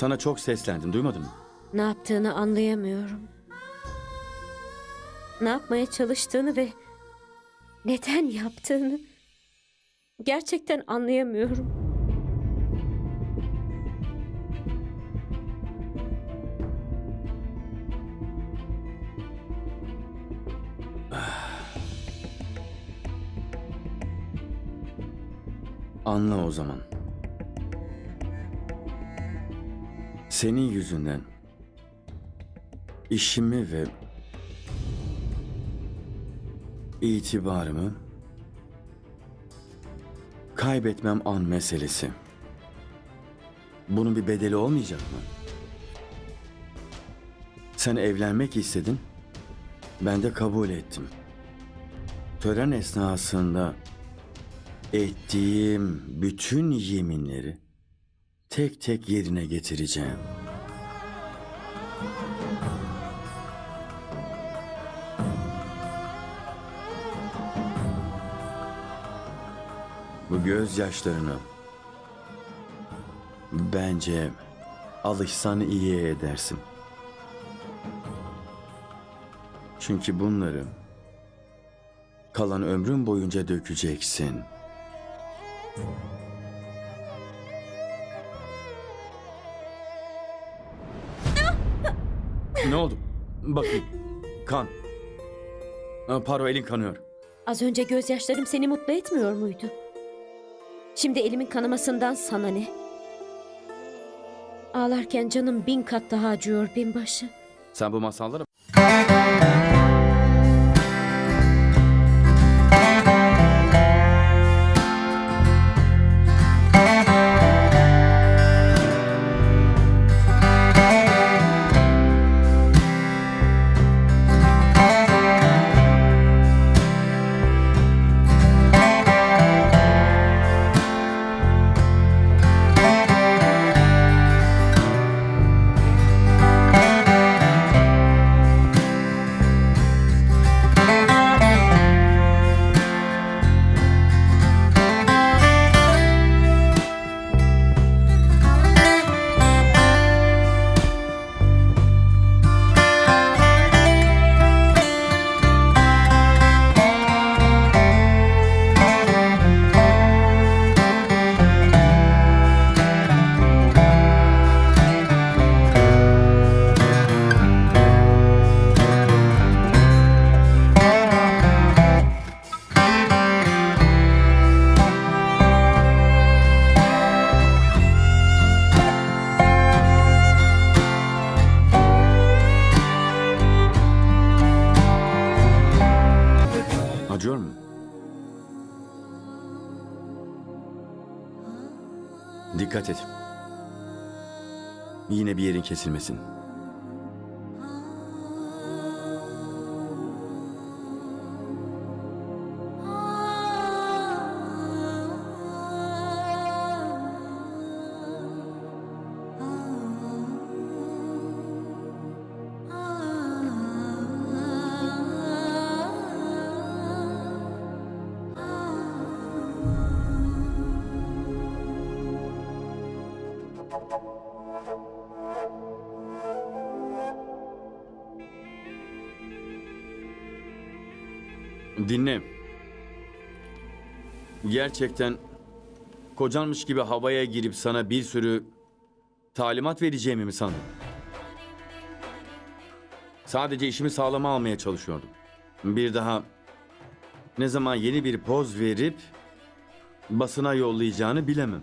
Sana çok seslendim duymadın mı? Ne yaptığını anlayamıyorum. Ne yapmaya çalıştığını ve neden yaptığını gerçekten anlayamıyorum. Anla o zaman. Senin yüzünden işimi ve itibarımı kaybetmem an meselesi. Bunun bir bedeli olmayacak mı? Sen evlenmek istedin. Ben de kabul ettim. Tören esnasında ettiğim bütün yeminleri tek tek yerine getireceğim. Bu gözyaşlarını bence alışsan iyi edersin. Çünkü bunları kalan ömrün boyunca dökeceksin. Ne oldu? Bakayım. Kan. Aa, Paro elin kanıyor. Az önce gözyaşlarım seni mutlu etmiyor muydu? Şimdi elimin kanamasından sana ne? Ağlarken canım bin kat daha acıyor binbaşı. Sen bu masalları Dikkat et. Yine bir yerin kesilmesin. Dinle. Gerçekten kocanmış gibi havaya girip sana bir sürü talimat vereceğimi mi sandın? Sadece işimi sağlama almaya çalışıyordum. Bir daha ne zaman yeni bir poz verip basına yollayacağını bilemem.